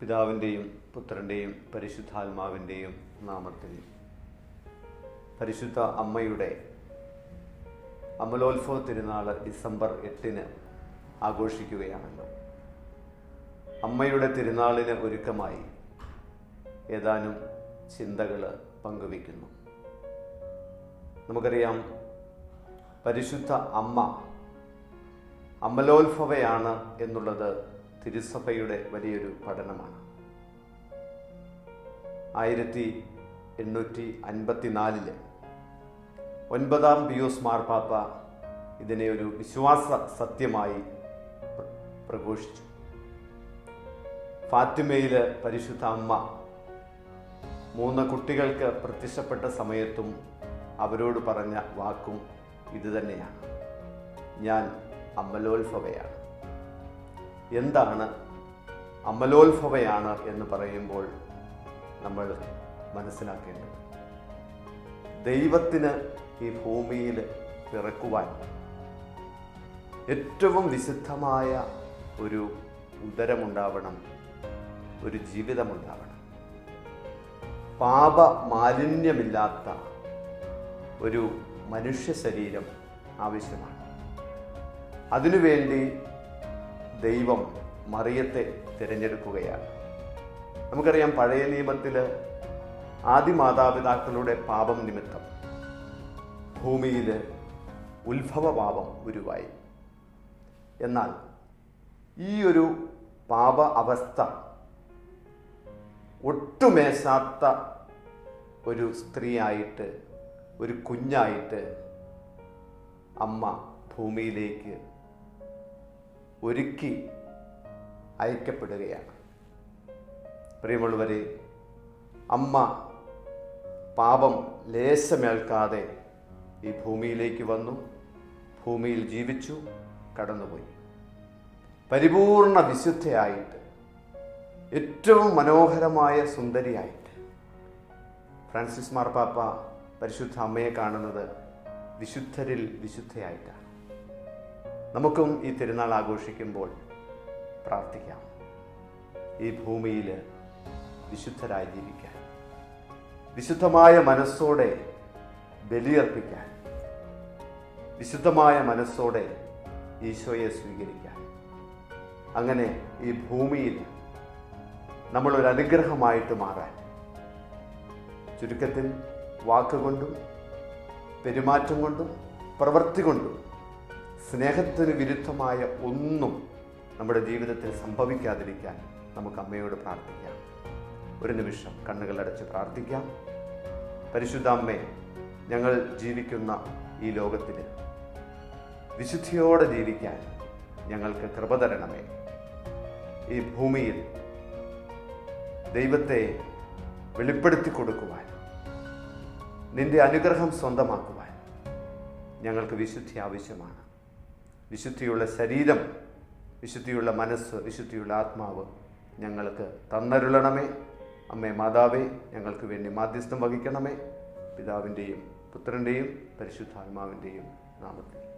പിതാവിന്റെയും പുത്രന്റെയും പരിശുദ്ധാത്മാവിന്റെയും നാമത്തിൽ. പരിശുദ്ധ അമ്മയുടെ അമലോത്സവ തിരുനാൾ ഡിസംബർ എട്ടിന് ആഘോഷിക്കുകയാണല്ലോ. അമ്മയുടെ തിരുനാളിന് ഒരുക്കമായി ഏതാനും ചിന്തകൾ പങ്കുവയ്ക്കുന്നു. നമുക്കറിയാം പരിശുദ്ധ അമ്മ അമലോത്ഭവയാണ് എന്നുള്ളത് തിരുസഭയുടെ വലിയൊരു പഠനമാണ്. ആയിരത്തി എണ്ണൂറ്റി അൻപത്തിനാലിൽ ഒൻപതാം പിയൂസ് മാർപ്പാപ്പ ഇതിനെ ഒരു വിശ്വാസ സത്യമായി പ്രഘോഷിച്ചു. ഫാത്തിമയിൽ പരിശുദ്ധ അമ്മ മൂന്ന് കുട്ടികൾക്ക് പ്രത്യക്ഷപ്പെട്ട സമയത്തും അവരോട് പറഞ്ഞ വാക്കും ഇതുതന്നെയാണ്. ഞാൻ അമലോത്ഭവയാണ്. എന്താണ് അമലോത്ഭവയാണ് എന്ന് പറയുമ്പോൾ നമ്മൾ മനസ്സിലാക്കേണ്ടത്. ദൈവത്തിന് ഈ ഭൂമിയിൽ പിറക്കുവാൻ ഏറ്റവും വിശുദ്ധമായ ഒരു ഉദരമുണ്ടാവണം ഒരു ജീവിതമുണ്ടാവണം. പാപ മാലിന്യമില്ലാത്ത ഒരു മനുഷ്യ ശരീരം ആവശ്യമാണ്. അതിനുവേണ്ടി ദൈവം മറിയത്തെ തിരഞ്ഞെടുക്കുകയാണ്. നമുക്കറിയാം പഴയ നിയമത്തിൽ ആദ്യ മാതാപിതാക്കളുടെ പാപം നിമിത്തം ഭൂമിയിൽ ഉത്ഭവ പാപം ഉരുവായി. എന്നാൽ ഈ ഒരു പാപ അവസ്ഥ ഒട്ടുമേശാത്ത ഒരു സ്ത്രീയായിട്ട് ഒരു കുഞ്ഞായിട്ട് അമ്മ ഭൂമിയിലേക്ക് ഒരുക്കി അയക്കപ്പെടുകയാണ്. പ്രിയമുള്ളവരെ അമ്മ പാപം ലേശമേൽക്കാതെ ഈ ഭൂമിയിലേക്ക് വന്നു ഭൂമിയിൽ ജീവിച്ചു കടന്നുപോയി. പരിപൂർണ വിശുദ്ധയായിട്ട് ഏറ്റവും മനോഹരമായ സുന്ദരിയായിട്ട്. ഫ്രാൻസിസ് മാർപ്പാപ്പ പരിശുദ്ധ അമ്മയെ കാണുന്നത് വിശുദ്ധരിൽ വിശുദ്ധയായിട്ടാണ്. നമുക്കും ഈ തിരുനാൾ ആഘോഷിക്കുമ്പോൾ പ്രാർത്ഥിക്കാം. ഈ ഭൂമിയിൽ വിശുദ്ധരായി ജീവിക്കാൻ വിശുദ്ധമായ മനസ്സോടെ ബലിയർപ്പിക്കാൻ വിശുദ്ധമായ മനസ്സോടെ ഈശോയെ സ്വീകരിക്കാൻ. അങ്ങനെ ഈ ഭൂമിയിൽ നമ്മളൊരു അനുഗ്രഹമായിട്ട് മാറാൻ ചുരുക്കത്തിൽ വാക്കുകൊണ്ടും പെരുമാറ്റം കൊണ്ടും പ്രവൃത്തി കൊണ്ടും സ്നേഹത്തിന് വിരുദ്ധമായ ഒന്നും നമ്മുടെ ജീവിതത്തിൽ സംഭവിക്കാതിരിക്കാൻ നമുക്ക് അമ്മയോട് പ്രാർത്ഥിക്കാം. ഒരു നിമിഷം കണ്ണുകളടച്ച് പ്രാർത്ഥിക്കാം. പരിശുദ്ധ അമ്മേ ഞങ്ങൾ ജീവിക്കുന്ന ഈ ലോകത്തിൽ വിശുദ്ധിയോടെ ജീവിക്കാൻ ഞങ്ങൾക്ക് കൃപ തരണമേ. ഈ ഭൂമിയിൽ ദൈവത്തെ വെളിപ്പെടുത്തി കൊടുക്കുവാൻ നിന്റെ അനുഗ്രഹം സ്വന്തമാക്കുവാൻ ഞങ്ങൾക്ക് വിശുദ്ധി ആവശ്യമാണ്. വിശുദ്ധിയുള്ള ശരീരം വിശുദ്ധിയുള്ള മനസ്സ് വിശുദ്ധിയുള്ള ആത്മാവ് ഞങ്ങൾക്ക് തന്നരുളണമേ. അമ്മേ മാതാവേ ഞങ്ങൾക്ക് വേണ്ടി മാധ്യസ്ഥം വഹിക്കണമേ. പിതാവിന്റെയും പുത്രന്റെയും പരിശുദ്ധാത്മാവിന്റെയും നാമത്തിൽ.